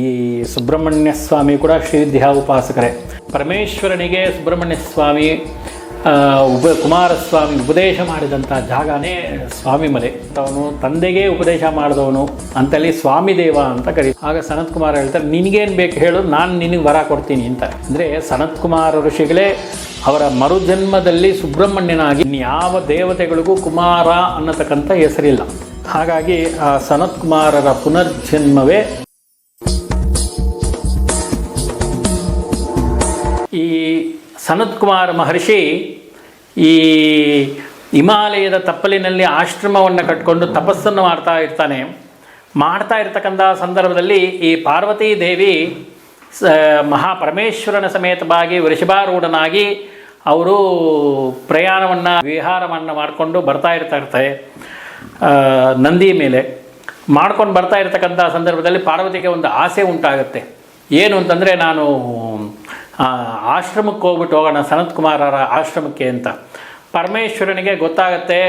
ಈ ಸುಬ್ರಹ್ಮಣ್ಯ ಸ್ವಾಮಿ ಕೂಡ ಶ್ರೀವಿದ್ಯಾ ಉಪಾಸಕರೇ ಪರಮೇಶ್ವರನಿಗೆ ಸುಬ್ರಹ್ಮಣ್ಯ ಸ್ವಾಮಿ ಉಪ, ಕುಮಾರಸ್ವಾಮಿ ಉಪದೇಶ ಮಾಡಿದಂಥ ಜಾಗನೇ ಸ್ವಾಮಿ ಮಲೆ ಅವನು ತಂದೆಗೆ ಉಪದೇಶ ಮಾಡಿದವನು ಅಂತಲ್ಲಿ ಸ್ವಾಮಿ ದೇವ ಅಂತ ಕರಿ, ಆಗ ಸನತ್ ಕುಮಾರ್ ಹೇಳ್ತಾರೆ, ನಿನಗೇನು ಬೇಕು ಹೇಳು, ನಾನು ನಿನಗೆ ವರ ಕೊಡ್ತೀನಿ ಅಂತ. ಅಂದರೆ ಸನತ್ ಕುಮಾರ ಋಷಿಗಳೇ, ಅವರ ಮರುಜನ್ಮದಲ್ಲಿ ಸುಬ್ರಹ್ಮಣ್ಯನಾಗಿ ಯಾವ ದೇವತೆಗಳಿಗೂ ಕುಮಾರ ಅನ್ನತಕ್ಕಂಥ ಹೆಸರಿಲ್ಲ. ಹಾಗಾಗಿ ಆ ಸನತ್ ಕುಮಾರರ ಪುನರ್ಜನ್ಮವೇ ಈ ಸನತ್ ಕುಮಾರ್ ಮಹರ್ಷಿ ಈ ಹಿಮಾಲಯದ ತಪ್ಪಲಿನಲ್ಲಿ ಆಶ್ರಮವನ್ನು ಕಟ್ಕೊಂಡು ತಪಸ್ಸನ್ನು ಮಾಡ್ತಾ ಇರ್ತಾನೆ. ಮಾಡ್ತಾ ಇರ್ತಕ್ಕಂಥ ಸಂದರ್ಭದಲ್ಲಿ ಈ ಪಾರ್ವತೀ ದೇವಿ, ಸ, ಮಹಾಪರಮೇಶ್ವರನ ಸಮೇತವಾಗಿ ವೃಷಭಾರೂಢನಾಗಿ ಅವರು ಪ್ರಯಾಣವನ್ನು, ವಿಹಾರವನ್ನು ಮಾಡಿಕೊಂಡು ಬರ್ತಾ ಇರ್ತಾ ಇರ್ತಾರೆ ನಂದಿ ಮೇಲೆ. ಮಾಡ್ಕೊಂಡು ಬರ್ತಾ ಇರ್ತಕ್ಕಂಥ ಸಂದರ್ಭದಲ್ಲಿ ಪಾರ್ವತಿಗೆ ಒಂದು ಆಸೆ ಉಂಟಾಗುತ್ತೆ. ಏನು ಅಂತಂದರೆ ನಾನು ಆಶ್ರಮಕ್ಕೆ ಹೋಗ್ಬಿಟ್ಟು ಹೋಗೋಣ, ಸನತ್ ಕುಮಾರರ ಆಶ್ರಮಕ್ಕೆ ಅಂತ. ಪರಮೇಶ್ವರನಿಗೆ ಗೊತ್ತಾಗತ್ತೆ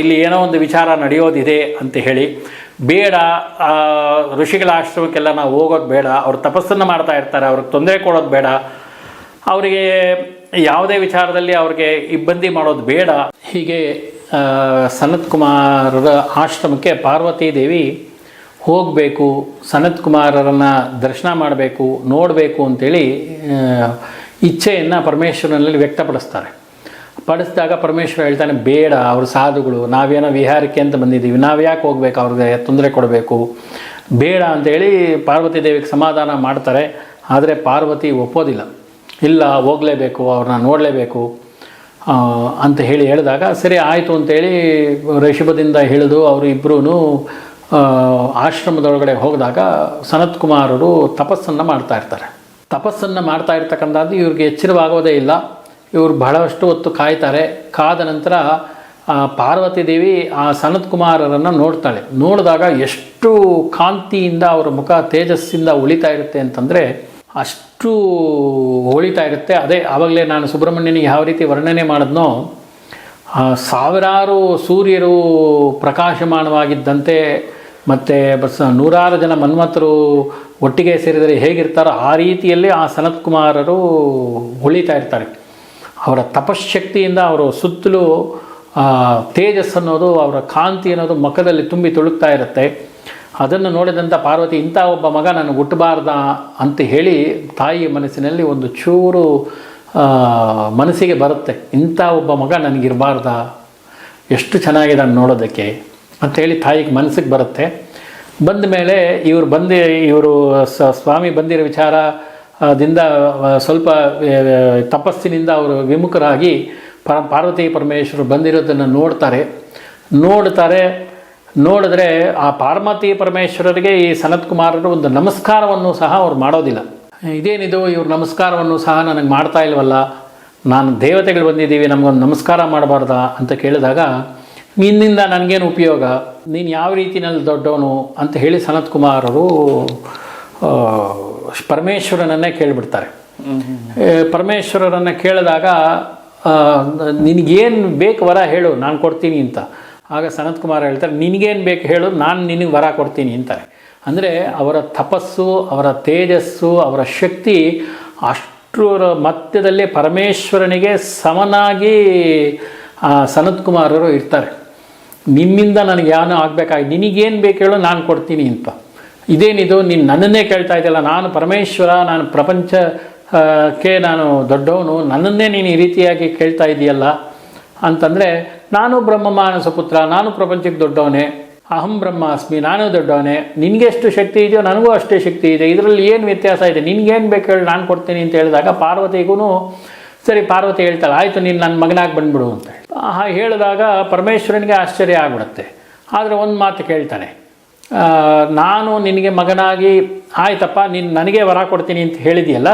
ಇಲ್ಲಿ ಏನೋ ಒಂದು ವಿಚಾರ ನಡೆಯೋದಿದೆ ಅಂತ ಹೇಳಿ. ಬೇಡ ಋಷಿಗಳ ಆಶ್ರಮಕ್ಕೆಲ್ಲ ನಾವು ಹೋಗೋದು ಬೇಡ, ಅವ್ರು ತಪಸ್ಸನ್ನು ಮಾಡ್ತಾ ಇರ್ತಾರೆ, ಅವ್ರಿಗೆ ತೊಂದರೆ ಕೊಡೋದು ಬೇಡ. ಅವರಿಗೆ ಯಾವುದೇ ವಿಚಾರದಲ್ಲಿ ಅವ್ರಿಗೆ ಇಬ್ಬಂದಿ ಮಾಡೋದು ಬೇಡ. ಹೀಗೆ ಸನತ್ ಕುಮಾರರ ಆಶ್ರಮಕ್ಕೆ ಪಾರ್ವತಿ ದೇವಿ ಹೋಗಬೇಕು, ಸನತ್ ಕುಮಾರರನ್ನು ದರ್ಶನ ಮಾಡಬೇಕು, ನೋಡಬೇಕು ಅಂತೇಳಿ ಇಚ್ಛೆಯನ್ನು ಪರಮೇಶ್ವರನಲ್ಲಿ ವ್ಯಕ್ತಪಡಿಸ್ತಾರೆ. ಪಡಿಸಿದಾಗ ಪರಮೇಶ್ವರ ಹೇಳ್ತಾನೆ, ಬೇಡ, ಅವರು ಸಾಧುಗಳು, ನಾವೇನೋ ವಿಹಾರಕ್ಕೆ ಅಂತ ಬಂದಿದ್ದೀವಿ, ನಾವು ಯಾಕೆ ಹೋಗ್ಬೇಕು, ಅವ್ರಿಗೆ ತೊಂದರೆ ಕೊಡಬೇಕು? ಬೇಡ ಅಂತೇಳಿ ಪಾರ್ವತಿ ದೇವಿಗೆ ಸಮಾಧಾನ ಮಾಡ್ತಾರೆ, ಆದರೆ ಪಾರ್ವತಿ ಒಪ್ಪೋದಿಲ್ಲ. ಇಲ್ಲ, ಹೋಗಲೇಬೇಕು ಅವ್ರನ್ನ ನೋಡಲೇಬೇಕು. ಅಂತ ಹೇಳಿ ಹೇಳಿದಾಗ, ಸರಿ, ಆಯಿತು ಅಂತೇಳಿ ಋಷಭದಿಂದ ಹಿಡಿದು ಅವರು ಇಬ್ಬರೂ ಆಶ್ರಮದೊಳಗಡೆ ಹೋಗಿದಾಗ ಸನತ್ ಕುಮಾರರು ತಪಸ್ಸನ್ನು ಮಾಡ್ತಾ ಇರ್ತಾರೆ. ತಪಸ್ಸನ್ನು ಮಾಡ್ತಾ ಇರ್ತಕ್ಕಂಥದ್ದು ಇವ್ರಿಗೆ ಎಚ್ಚರವಾಗೋದೇ ಇಲ್ಲ. ಇವರು ಬಹಳಷ್ಟು ಹೊತ್ತು ಕಾಯ್ತಾರೆ. ಕಾದ ನಂತರ ಪಾರ್ವತಿ ದೇವಿ ಆ ಸನತ್ ಕುಮಾರರನ್ನು ನೋಡ್ತಾಳೆ. ನೋಡಿದಾಗ ಎಷ್ಟು ಕಾಂತಿಯಿಂದ ಅವರ ಮುಖ ತೇಜಸ್ಸಿಂದ ಉಳಿತಾ ಇರುತ್ತೆ ಅಂತಂದರೆ ಅಷ್ಟು ಹೊಳಿತಾ ಇರುತ್ತೆ. ಅದೇ ಆವಾಗಲೇ ನಾನು ಸುಬ್ರಹ್ಮಣ್ಯನಿಗೆ ಯಾವ ರೀತಿ ವರ್ಣನೆ ಮಾಡಿದ್ನೋ ಸಾವಿರಾರು ಸೂರ್ಯರು ಪ್ರಕಾಶಮಾನವಾಗಿದ್ದಂತೆ ಮತ್ತು ಬಸ್ ನೂರಾರು ಜನ ಮನ್ಮಥರು ಒಟ್ಟಿಗೆ ಸೇರಿದರೆ ಹೇಗಿರ್ತಾರೋ ಆ ರೀತಿಯಲ್ಲಿ ಆ ಸನತ್ ಕುಮಾರರು ಉಳಿತಾ ಇರ್ತಾರೆ. ಅವರ ತಪಶಕ್ತಿಯಿಂದ ಅವರು ಸುತ್ತಲೂ ತೇಜಸ್ ಅನ್ನೋದು, ಅವರ ಕಾಂತಿ ಅನ್ನೋದು ಮುಖದಲ್ಲಿ ತುಂಬಿ ತುಳುಕ್ತಾ ಇರುತ್ತೆ. ಅದನ್ನು ನೋಡಿದಂಥ ಪಾರ್ವತಿ, ಇಂಥ ಒಬ್ಬ ಮಗ ನನಗೆ ಹುಟ್ಟಬಾರ್ದ ಅಂತ ಹೇಳಿ ತಾಯಿಯ ಮನಸ್ಸಿನಲ್ಲಿ ಒಂದು ಚೂರು ಮನಸ್ಸಿಗೆ ಬರುತ್ತೆ. ಇಂಥ ಒಬ್ಬ ಮಗ ನನಗಿರಬಾರ್ದ? ಎಷ್ಟು ಚೆನ್ನಾಗಿದ್ದಾನೆ ನೋಡೋದಕ್ಕೆ. ಅಂತೇಳಿ ತಾಯಿಗೆ ಮನಸ್ಸಿಗೆ ಬರುತ್ತೆ. ಬಂದ ಮೇಲೆ ಇವರು ಬಂದು, ಇವರು ಸ್ವಾಮಿ ಬಂದಿರೋ ವಿಚಾರದಿಂದ ದಿಂದ ಸ್ವಲ್ಪ ತಪಸ್ಸಿನಿಂದ ಅವರು ವಿಮುಖರಾಗಿ ಪರ, ಪಾರ್ವತಿ ಪರಮೇಶ್ವರು ಬಂದಿರೋದನ್ನು ನೋಡ್ತಾರೆ. ನೋಡ್ತಾರೆ, ನೋಡಿದ್ರೆ ಆ ಪಾರ್ವತಿ ಪರಮೇಶ್ವರರಿಗೆ ಈ ಸನತ್ ಕುಮಾರರು ಒಂದು ನಮಸ್ಕಾರವನ್ನು ಸಹ ಅವ್ರು ಮಾಡೋದಿಲ್ಲ. ಇದೇನಿದು, ಇವ್ರು ನಮಸ್ಕಾರವನ್ನು ಸಹ ನನಗೆ ಮಾಡ್ತಾ ಇಲ್ವಲ್ಲ? ನಾನು ದೇವತೆಗಳು ಬಂದಿದ್ದೀವಿ, ನಮಗೊಂದು ನಮಸ್ಕಾರ ಮಾಡಬಾರ್ದಾ? ಅಂತ ಕೇಳಿದಾಗ ನಿನ್ನಿಂದ ನನಗೇನು ಉಪಯೋಗ? ನೀನು ಯಾವ ರೀತಿನಲ್ಲಿ ದೊಡ್ಡವನು ಅಂತ ಹೇಳಿ ಸನತ್ ಕುಮಾರರು ಅವರು ಪರಮೇಶ್ವರನನ್ನೇ ಕೇಳಿಬಿಡ್ತಾರೆ. ಪರಮೇಶ್ವರರನ್ನು ಕೇಳಿದಾಗ ನಿನಗೇನು ಬೇಕು ವರ ಹೇಳು ನಾನು ಕೊಡ್ತೀನಿ ಅಂತ. ಆಗ ಸನತ್ ಕುಮಾರ್ ಹೇಳ್ತಾರೆ ನಿನಗೇನು ಬೇಕು ಹೇಳು ನಾನು ನಿನಗೆ ವರ ಕೊಡ್ತೀನಿ ಅಂತಾರೆ. ಅಂದರೆ ಅವರ ತಪಸ್ಸು ಅವರ ತೇಜಸ್ಸು ಅವರ ಶಕ್ತಿ ಅಷ್ಟರ ಮಧ್ಯದಲ್ಲೇ ಪರಮೇಶ್ವರನಿಗೆ ಸಮನಾಗಿ ಸನತ್ ಕುಮಾರರು ಇರ್ತಾರೆ. ನಿನ್ನಿಂದ ನನಗೆ ಏನೋ ಆಗಬೇಕಾಗಿ ನಿನಗೇನು ಬೇಕು ಹೇಳೋ ನಾನು ಕೊಡ್ತೀನಿ ಅಂತ. ಇದೇನಿದು ನೀನು ನನ್ನನ್ನೇ ಕೇಳ್ತಾ ಇದ್ದಲ್ಲ ನಾನು ಪರಮೇಶ್ವರ ನಾನು ಪ್ರಪಂಚ ಆ, ಕ್ಕೆ ನಾನು ದೊಡ್ಡವನು ನನ್ನನ್ನೇ ನೀನು ಈ ರೀತಿಯಾಗಿ ಕೇಳ್ತಾ ಇದೆಯಲ್ಲ ಅಂತಂದರೆ ನಾನು ಬ್ರಹ್ಮ ಮಾನಸ ಪುತ್ರ ನಾನು ಪ್ರಪಂಚಕ್ಕೆ ದೊಡ್ಡವನೇ ಅಹಂ ಬ್ರಹ್ಮಾಸ್ಮಿ ನಾನು ದೊಡ್ಡವನೇ ನಿನಗೆ ಎಷ್ಟು ಶಕ್ತಿ ಇದೆಯೋ ನನಗೂ ಅಷ್ಟೇ ಶಕ್ತಿ ಇದೆ ಇದರಲ್ಲಿ ಏನು ವ್ಯತ್ಯಾಸ ಇದೆ ನಿನಗೇನು ಬೇಕು ಹೇಳಿ ನಾನು ಕೊಡ್ತೀನಿ ಅಂತ ಹೇಳಿದಾಗ ಪಾರ್ವತಿಗೂ ಸರಿ, ಪಾರ್ವತಿ ಹೇಳ್ತಾಳೆ, ಆಯಿತು, ನೀನು ನನ್ನ ಮಗನಾಗಿ ಬಂದ್ಬಿಡು ಅಂತ ಹೇಳಿದಾಗ ಪರಮೇಶ್ವರನಿಗೆ ಆಶ್ಚರ್ಯ ಆಗ್ಬಿಡುತ್ತೆ. ಆದರೆ ಒಂದು ಮಾತು ಕೇಳ್ತಾನೆ ನಾನು ನಿನಗೆ ಮಗನಾಗಿ, ಆಯ್ತಪ್ಪ, ನೀನು ನನಗೆ ವರ ಕೊಡ್ತೀನಿ ಅಂತ ಹೇಳಿದೆಯಲ್ಲ,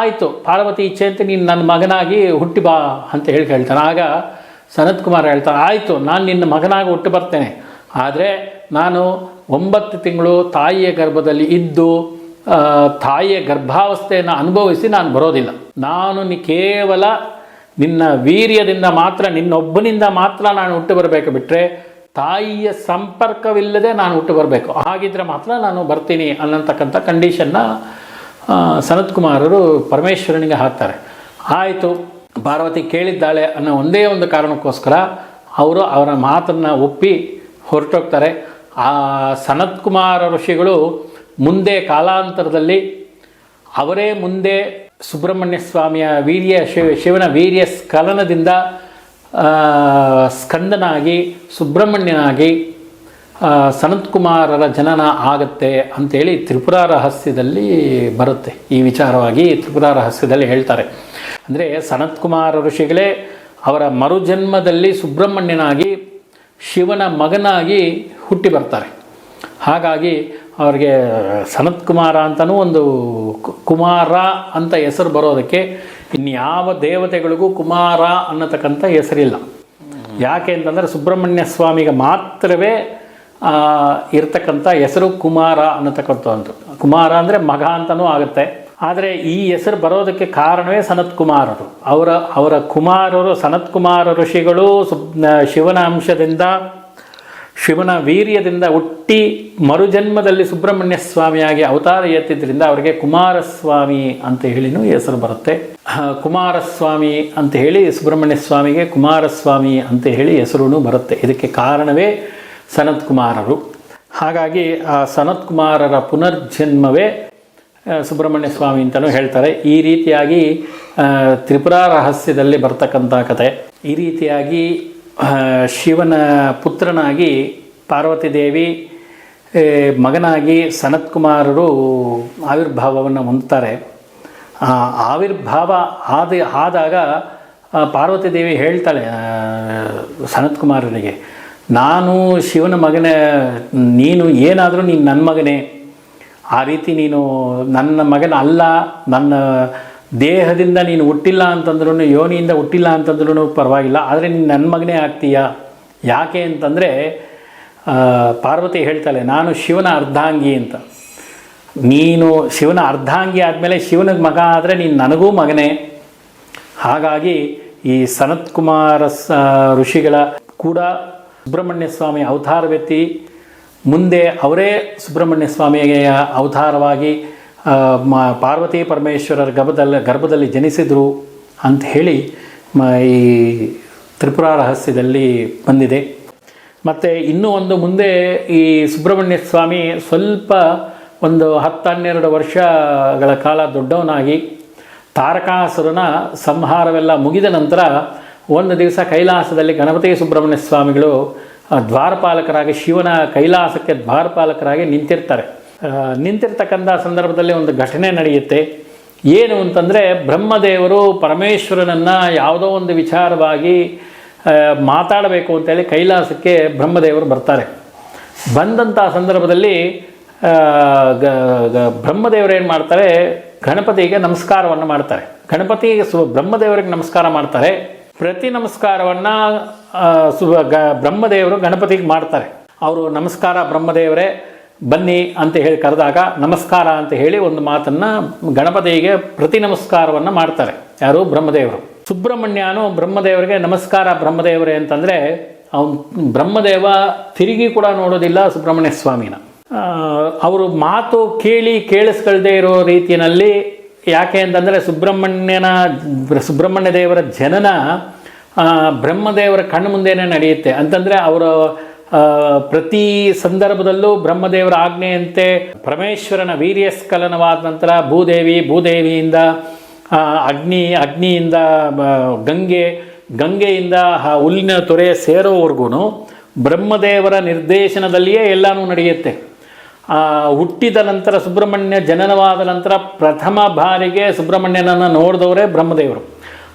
ಆಯಿತು, ಪಾರ್ವತಿ ಇಚ್ಛೆ ಅಂತ ನೀನು ನನ್ನ ಮಗನಾಗಿ ಹುಟ್ಟಿ ಬಾ ಅಂತ ಹೇಳಿ ಹೇಳ್ತಾನೆ ಆಗ ಸನತ್ ಕುಮಾರ್ ಹೇಳ್ತಾನೆ, ಆಯಿತು, ನಾನು ನಿನ್ನ ಮಗನಾಗಿ ಹುಟ್ಟು ಬರ್ತೇನೆ. ಆದರೆ ನಾನು ಒಂಬತ್ತು ತಿಂಗಳು ತಾಯಿಯ ಗರ್ಭದಲ್ಲಿ ಇದ್ದು ತಾಯಿಯ ಗರ್ಭಾವಸ್ಥೆಯನ್ನು ಅನುಭವಿಸಿ ನಾನು ಬರೋದಿಲ್ಲ. ನಾನು ನಿ ಕೇವಲ ನಿನ್ನ ವೀರ್ಯದಿಂದ ಮಾತ್ರ, ನಿನ್ನೊಬ್ಬನಿಂದ ಮಾತ್ರ ನಾನು ಹುಟ್ಟು ಬರಬೇಕು ಬಿಟ್ಟರೆ ತಾಯಿಯ ಸಂಪರ್ಕವಿಲ್ಲದೆ ನಾನು ಹುಟ್ಟು ಬರಬೇಕು. ಹಾಗಿದ್ರೆ ಮಾತ್ರ ನಾನು ಬರ್ತೀನಿ ಅನ್ನತಕ್ಕಂಥ ಕಂಡೀಷನ್ನ ಸನತ್ ಕುಮಾರರು ಪರಮೇಶ್ವರನಿಗೆ ಹಾಕ್ತಾರೆ. ಆಯಿತು, ಪಾರ್ವತಿ ಕೇಳಿದ್ದಾಳೆ ಅನ್ನೋ ಒಂದೇ ಒಂದು ಕಾರಣಕ್ಕೋಸ್ಕರ ಅವರು ಅವರ ಮಾತನ್ನು ಒಪ್ಪಿ ಹೊರಟೋಗ್ತಾರೆ. ಆ ಸನತ್ ಕುಮಾರ ಋಷಿಗಳು ಮುಂದೆ ಕಾಲಾಂತರದಲ್ಲಿ ಅವರೇ ಮುಂದೆ ಸುಬ್ರಹ್ಮಣ್ಯ ಸ್ವಾಮಿಯ ವೀರ್ಯ ಶಿವ, ಶಿವನ ವೀರ್ಯ ಸ್ಖಲನದಿಂದ ಸ್ಕಂದನಾಗಿ, ಸುಬ್ರಹ್ಮಣ್ಯನಾಗಿ ಸನತ್ಕುಮಾರರ ಜನನ ಆಗತ್ತೆ ಅಂತೇಳಿ ತ್ರಿಪುರ ರಹಸ್ಯದಲ್ಲಿ ಬರುತ್ತೆ. ಈ ವಿಚಾರವಾಗಿ ತ್ರಿಪುರ ರಹಸ್ಯದಲ್ಲಿ ಹೇಳ್ತಾರೆ. ಅಂದರೆ ಸನತ್ಕುಮಾರ ಋಷಿಗಳೇ ಅವರ ಮರುಜನ್ಮದಲ್ಲಿ ಸುಬ್ರಹ್ಮಣ್ಯನಾಗಿ ಶಿವನ ಮಗನಾಗಿ ಹುಟ್ಟಿ ಬರ್ತಾರೆ. ಹಾಗಾಗಿ ಅವ್ರಿಗೆ, ಸನತ್ ಕುಮಾರ ಅಂತಲೂ ಒಂದು ಕುಮಾರ ಅಂತ ಹೆಸರು ಬರೋದಕ್ಕೆ ಇನ್ಯಾವ ದೇವತೆಗಳಿಗೂ ಕುಮಾರ ಅನ್ನತಕ್ಕಂಥ ಹೆಸರಿಲ್ಲ. ಯಾಕೆ ಅಂತಂದರೆ ಸುಬ್ರಹ್ಮಣ್ಯ ಸ್ವಾಮಿಗೆ ಮಾತ್ರವೇ ಇರ್ತಕ್ಕಂಥ ಹೆಸರು ಕುಮಾರ ಅನ್ನತಕ್ಕಂಥದ್ದು. ಕುಮಾರ ಅಂದರೆ ಮಗ ಅಂತಲೂ ಆಗುತ್ತೆ. ಆದರೆ ಈ ಹೆಸರು ಬರೋದಕ್ಕೆ ಕಾರಣವೇ ಸನತ್ ಕುಮಾರರು. ಅವರ ಅವರ ಕುಮಾರರು, ಸನತ್ ಕುಮಾರ ಋಷಿಗಳು ಸುಬ್ ಶಿವನ ಅಂಶದಿಂದ ಶಿವನ ವೀರ್ಯದಿಂದ ಹುಟ್ಟಿ ಮರುಜನ್ಮದಲ್ಲಿ ಸುಬ್ರಹ್ಮಣ್ಯ ಸ್ವಾಮಿಯಾಗಿ ಅವತಾರ ಎತ್ತಿದ್ದರಿಂದ ಅವರಿಗೆ ಕುಮಾರಸ್ವಾಮಿ ಅಂತ ಹೇಳಿನೂ ಹೆಸರು ಬರುತ್ತೆ. ಕುಮಾರಸ್ವಾಮಿ ಅಂತ ಹೇಳಿ ಸುಬ್ರಹ್ಮಣ್ಯ ಸ್ವಾಮಿಗೆ ಕುಮಾರಸ್ವಾಮಿ ಅಂತ ಹೇಳಿ ಹೆಸರು ಬರುತ್ತೆ. ಇದಕ್ಕೆ ಕಾರಣವೇ ಸನತ್ ಕುಮಾರರು ಹಾಗಾಗಿ ಆ ಸನತ್ ಕುಮಾರರ ಪುನರ್ಜನ್ಮವೇ ಸುಬ್ರಹ್ಮಣ್ಯ ಸ್ವಾಮಿ ಅಂತಲೂ ಹೇಳ್ತಾರೆ. ಈ ರೀತಿಯಾಗಿ ತ್ರಿಪುರ ರಹಸ್ಯದಲ್ಲಿ ಬರ್ತಕ್ಕಂಥ ಕತೆ. ಈ ರೀತಿಯಾಗಿ ಶಿವನ ಪುತ್ರನಾಗಿ ಪಾರ್ವತಿ ದೇವಿ ಮಗನಾಗಿ ಸನತ್ ಕುಮಾರರು ಆವಿರ್ಭಾವವನ್ನು ಹೊಂದ್ತಾರೆ ಆ ಆವಿರ್ಭಾವ ಆದ ಆದಾಗ ಪಾರ್ವತಿ ದೇವಿ ಹೇಳ್ತಾಳೆ ಆ, ಸನತ್ ಕುಮಾರರಿಗೆ ನಾನು ಶಿವನ ಮಗನ ನೀನು ಏನಾದರೂ ನೀನು ನನ್ನ ಮಗನೇ. ಆ ರೀತಿ ನೀನು ನನ್ನ ಮಗನ ಅಲ್ಲ ನನ್ನ ದೇಹದಿಂದ ನೀನು ಹುಟ್ಟಿಲ್ಲ ಅಂತಂದ್ರೂ ಯೋನಿಯಿಂದ ಹುಟ್ಟಿಲ್ಲ ಅಂತಂದ್ರೂ ಪರವಾಗಿಲ್ಲ. ಆದರೆ ನೀನು ನನ್ನ ಮಗನೇ ಆಗ್ತೀಯ? ಯಾಕೆ ಅಂತಂದರೆ ಪಾರ್ವತಿ ಹೇಳ್ತಾಳೆ, ನಾನು ಶಿವನ ಅರ್ಧಾಂಗಿ ಅಂತ. ನೀನು ಶಿವನ ಅರ್ಧಾಂಗಿ ಆದಮೇಲೆ ಶಿವನ ಮಗ ಆದರೆ ನೀನು ನನಗೂ ಮಗನೇ. ಹಾಗಾಗಿ ಈ ಸನತ್ ಕುಮಾರ ಋಷಿಗಳ ಕೂಡ ಸುಬ್ರಹ್ಮಣ್ಯ ಸ್ವಾಮಿ ಅವತಾರವೆತ್ತಿ, ಮುಂದೆ ಅವರೇ ಸುಬ್ರಹ್ಮಣ್ಯ ಸ್ವಾಮಿಯ ಅವತಾರವಾಗಿ ಮ- ಪಾರ್ವತಿ ಪರಮೇಶ್ವರರ ಗರ್ಭದಲ್ಲಿ ಗರ್ಭದಲ್ಲಿ ಜನಿಸಿದರು ಅಂತ ಹೇಳಿ ಈ ತ್ರಿಪುರ ರಹಸ್ಯದಲ್ಲಿ ಬಂದಿದೆ. ಮತ್ತು ಇನ್ನೂ ಒಂದು ಮುಂದೆ ಈ ಸುಬ್ರಹ್ಮಣ್ಯ ಸ್ವಾಮಿ ಸ್ವಲ್ಪ ಒಂದು ಹತ್ತು ಹನ್ನೆರಡು ವರ್ಷಗಳ ಕಾಲ ದೊಡ್ಡವನಾಗಿ ತಾರಕಾಸುರನ ಸಂಹಾರವೆಲ್ಲ ಮುಗಿದ ನಂತರ ಒಂದು ದಿವಸ ಕೈಲಾಸದಲ್ಲಿ ಗಣಪತಿ ಸುಬ್ರಹ್ಮಣ್ಯ ಸ್ವಾಮಿಗಳು ದ್ವಾರಪಾಲಕರಾಗಿ ಶಿವನ ಕೈಲಾಸಕ್ಕೆ ದ್ವಾರಪಾಲಕರಾಗಿ ನಿಂತಿರ್ತಾರೆ. ನಿಂತಿರ್ತಕ್ಕಂಥ ಸಂದರ್ಭದಲ್ಲಿ ಒಂದು ಘಟನೆ ನಡೆಯುತ್ತೆ. ಏನು ಅಂತಂದರೆ ಬ್ರಹ್ಮದೇವರು ಪರಮೇಶ್ವರನನ್ನು ಯಾವುದೋ ಒಂದು ವಿಚಾರವಾಗಿ ಮಾತಾಡಬೇಕು ಅಂತೇಳಿ ಕೈಲಾಸಕ್ಕೆ ಬ್ರಹ್ಮದೇವರು ಬರ್ತಾರೆ. ಬಂದಂಥ ಸಂದರ್ಭದಲ್ಲಿ ಗ- ಬ್ರಹ್ಮದೇವರು ಏನು ಮಾಡ್ತಾರೆ, ಗಣಪತಿಗೆ ನಮಸ್ಕಾರವನ್ನು ಮಾಡ್ತಾರೆ. ಗಣಪತಿಗೆ ಸು, ಬ್ರಹ್ಮದೇವರಿಗೆ ನಮಸ್ಕಾರ ಮಾಡ್ತಾರೆ. ಪ್ರತಿ ನಮಸ್ಕಾರವನ್ನು ಸು, ಗ, ಬ್ರಹ್ಮದೇವರು ಗಣಪತಿಗೆ ಮಾಡ್ತಾರೆ. ಅವರು ನಮಸ್ಕಾರ ಬ್ರಹ್ಮದೇವರೇ ಬನ್ನಿ ಅಂತ ಹೇಳಿ ಕರೆದಾಗ ನಮಸ್ಕಾರ ಅಂತ ಹೇಳಿ ಒಂದು ಮಾತನ್ನು ಗಣಪತಿಗೆ ಪ್ರತಿ ನಮಸ್ಕಾರವನ್ನು ಮಾಡ್ತಾರೆ. ಯಾರು? ಬ್ರಹ್ಮದೇವರು. ಸುಬ್ರಹ್ಮಣ್ಯನು ಬ್ರಹ್ಮದೇವರಿಗೆ ನಮಸ್ಕಾರ ಬ್ರಹ್ಮದೇವರೇ ಅಂತಂದರೆ ಅವನು ಬ್ರಹ್ಮದೇವ ತಿರುಗಿ ಕೂಡ ನೋಡೋದಿಲ್ಲ ಸುಬ್ರಹ್ಮಣ್ಯ ಸ್ವಾಮಿನ. ಅವರು ಮಾತು ಕೇಳಿ ಕೇಳಿಸ್ಕೊಳ್ದೇ ಇರೋ ರೀತಿಯಲ್ಲಿ ಯಾಕೆ ಅಂತಂದರೆ ಸುಬ್ರಹ್ಮಣ್ಯನ ಸುಬ್ರಹ್ಮಣ್ಯ ದೇವರ ಜನನ ಬ್ರಹ್ಮದೇವರ ಕಣ್ಣು ಮುಂದೆನೇ ನಡೆಯುತ್ತೆ. ಅಂತಂದರೆ ಅವರ ಪ್ರತಿ ಸಂದರ್ಭದಲ್ಲೂ ಬ್ರಹ್ಮದೇವರ ಆಜ್ಞೆಯಂತೆ ಪರಮೇಶ್ವರನ ವೀರ್ಯಸ್ಖಲನವಾದ ನಂತರ ಭೂದೇವಿ ಭೂದೇವಿಯಿಂದ ಅಗ್ನಿ, ಅಗ್ನಿಯಿಂದ ಗಂಗೆ, ಗಂಗೆಯಿಂದ ಹುಲ್ಲಿನ ತೊರೆ ಸೇರೋವರೆಗೂ ಬ್ರಹ್ಮದೇವರ ನಿರ್ದೇಶನದಲ್ಲಿಯೇ ಎಲ್ಲನೂ ನಡೆಯುತ್ತೆ. ಹುಟ್ಟಿದ ನಂತರ ಸುಬ್ರಹ್ಮಣ್ಯ ಜನನವಾದ ನಂತರ ಪ್ರಥಮ ಬಾರಿಗೆ ಸುಬ್ರಹ್ಮಣ್ಯನನ್ನು ನೋಡಿದವರೇ ಬ್ರಹ್ಮದೇವರು.